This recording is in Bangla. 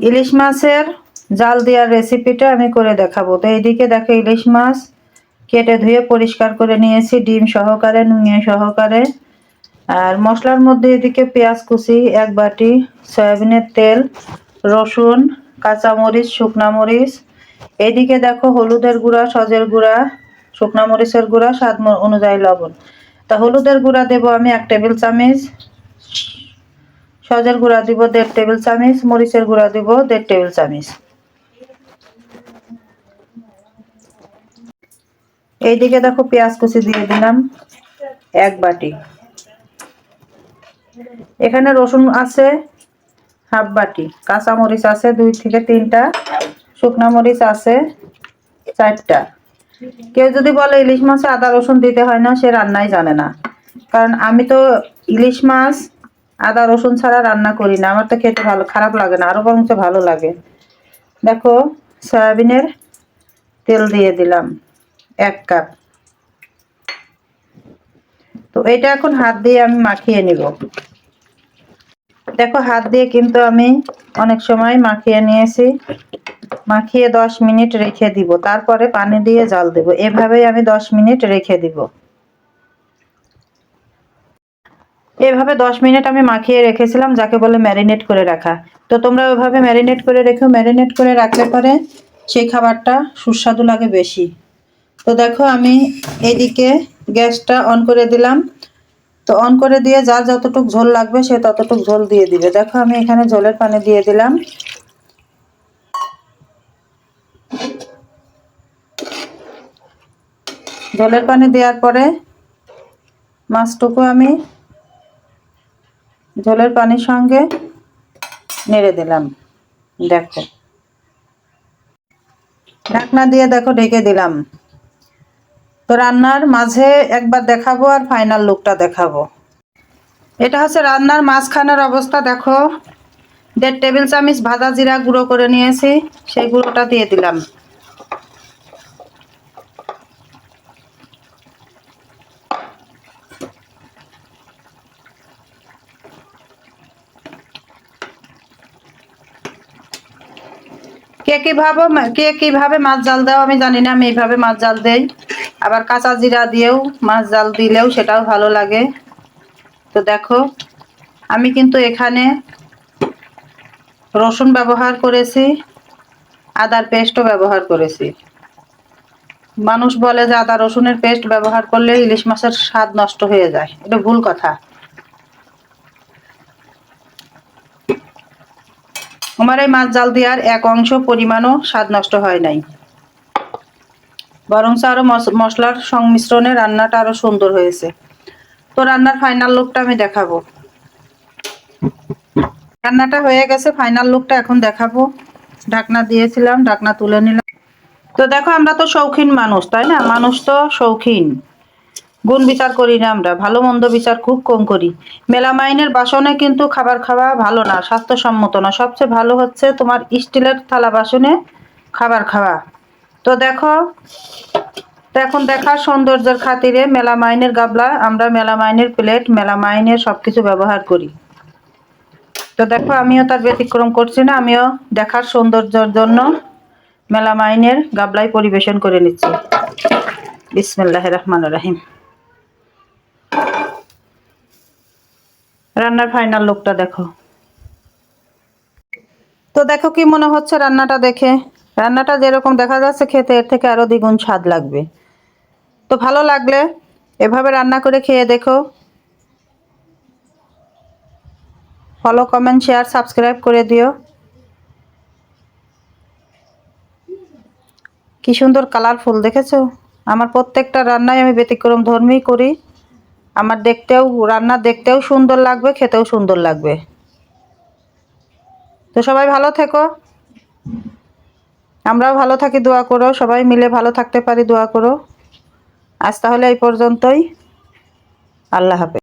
ইলিশ মাছের জাল দেওয়ার রেসিপিটা আমি করে দেখাবো। তো এইদিকে দেখো ইলিশ মাছ কেটে ধুয়ে পরিষ্কার করে নিয়েছি, ডিম সহকারে নুনিয়া সহকারে। আর মশলার মধ্যে এদিকে পেঁয়াজ কুচি, এক বাটি সয়াবিনের তেল, রসুন, কাঁচামরিচ, শুকনা মরিচ। এইদিকে দেখো হলুদের গুঁড়া, সজের গুঁড়া, শুকনা মরিচের গুঁড়া, স্বাদ অনুযায়ী লবণ। তা হলুদের গুঁড়া দেবো আমি এক টেবিল চামচ। সজের গুঁড়া দিব দেড় টেবিল চামচ, মরিচের গুঁড়া দিব দেড় টেবিল চামচ। এইদিকে দেখো পেঁয়াজ কুচি দিয়ে দিলাম এক বাটি। এখানে রসুন আছে হাফ বাটি, কাঁচা মরিচ আছে দুই থেকে তিনটা, শুকনা মরিচ আছে চারটা। কেউ যদি বলে ইলিশ মাছে আদা রসুন দিতে হয় না, সে রান্নাই জানে না। কারণ আমি তো ইলিশ মাছ আদা, রসুন ছাড়া রান্না করি না। আমার তো খেতে ভালো, খারাপ লাগে না, আরও বরঞ্চ ভালো লাগে। দেখো, সয়াবিনের তেল দিয়ে দিলাম, এক কাপ। তো এটা এখন হাত দিয়ে আমি মাখিয়ে নিব। দেখো, হাত দিয়ে কিন্তু আমি অনেক সময় মাখিয়ে নিয়েছি। মাখিয়ে দশ মিনিট রেখে দিব, তারপরে পানি দিয়ে জাল দেব। এভাবেই আমি দশ মিনিট রেখে দিব। এভাবে দশ মিনিট আমি মাখিয়ে রেখেছিলাম, যাকে বলে ম্যারিনেট করে রাখা। তো তোমরা ওইভাবে ম্যারিনেট করে রেখো ম্যারিনেট করে রাখলে পরে সেই খাবারটা সুস্বাদু লাগে বেশি। তো দেখো, আমি এদিকে গ্যাসটা অন করে দিলাম। তো অন করে দিয়ে যার যতটুক ঝোল লাগবে সে ততটুক ঝোল দিয়ে দিবে। দেখো, আমি এখানে ঝোলের পানি দিয়ে দিলাম। ঝোলের পানি দেওয়ার পরে মাছটুকু আমি ঝোলের পানির সঙ্গে নেড়ে দিলাম। দেখো। ঢাকনা দিয়ে দেখো ঢেকে দিলাম। তো রান্নার মাঝে একবার দেখাবো আর ফাইনাল লুকটা দেখাবো। এটা হচ্ছে রান্নার মাঝখানের অবস্থা, দেখো। দেড় টেবিল চামচ ভাজা জিরা গুঁড়ো করে নিয়েছি, সেই গুঁড়োটা দিয়ে দিলাম। কে কীভাবে কে কীভাবে মাছ জাল দাও আমি জানি না, আমি এইভাবে মাছ জাল দেই। আবার কাঁচা জিরা দিয়েও মাছ জাল দিলেও সেটাও ভালো লাগে। তো দেখো, আমি কিন্তু এখানে রসুন ব্যবহার করেছি, আদার পেস্টও ব্যবহার করেছি। মানুষ বলে যে আদা রসুনের পেস্ট ব্যবহার করলে ইলিশ মাছের স্বাদ নষ্ট হয়ে যায়, এটা ভুল কথা। আমার মাছ জাল দেওয়ার এক অংশ পরিমাণও স্বাদ নষ্ট হয় নাই। বরং আরও মস- মশলার সংমিশ্রণে রান্নাটা আরও সুন্দর হয়েছে। তো রান্নার ফাইনাল লুকটা আমি দেখাবো। রান্নাটা হয়ে গেছে ফাইনাল লুকটা এখন দেখাবো। ঢাকনা দিয়েছিলাম, ঢাকনা তুলে নিলাম। তো দেখো, আমরা তো শৌখিন মানুষ, তাই না? মানুষ তো শৌখিন। গুণ বিচার করি না আমরা, ভালো মন্দ বিচার খুব কম করি। মেলামাইনের বাসনে কিন্তু খাবার খাওয়া ভালো না, স্বাস্থ্যসম্মত না, সবচেয়ে ভালো হচ্ছে তোমার স্টিলের থালা বাসনে খাবার খাওয়া। তো দেখো এখন দেখার সৌন্দর্যের খাতিরে মেলামাইনের গাবলা, আমরা মেলামাইনের প্লেট, মেলামাইনের সব কিছু ব্যবহার করি। তো দেখো, আমিও তার ব্যতিক্রম করছি না, আমিও দেখার সৌন্দর্যের জন্য মেলামাইনের গাবলাই পরিবেশন করে নিচ্ছি। বিসমিল্লাহ রহমান রাহিম। রান্নার ফাইনাল লুকটা দেখো। তো দেখো কি মনে হচ্ছে রান্নাটা দেখে? রান্নাটা যেরকম দেখা যাচ্ছে খেতে, এর থেকে আরও দ্বিগুণ স্বাদ লাগবে। তো ভালো লাগলে এভাবে রান্না করে খেয়ে দেখো। ফলো কমেন্ট শেয়ার সাবস্ক্রাইব করে দিও। কি সুন্দর কালারফুল দেখেছ? আমার প্রত্যেকটা রান্নায় আমি ব্যতিক্রম ধর্মী করি। আমার দেখতেও, রান্না দেখতেও সুন্দর লাগবে, খেতেও সুন্দর লাগবে। তো সবাই ভালো থেকো। আমরাও ভালো থাকি, দোয়া করো। সবাই মিলে ভালো থাকতে পারি, দোয়া করো। আজ তাহলে এই পর্যন্তই। আল্লাহ হাফেজ।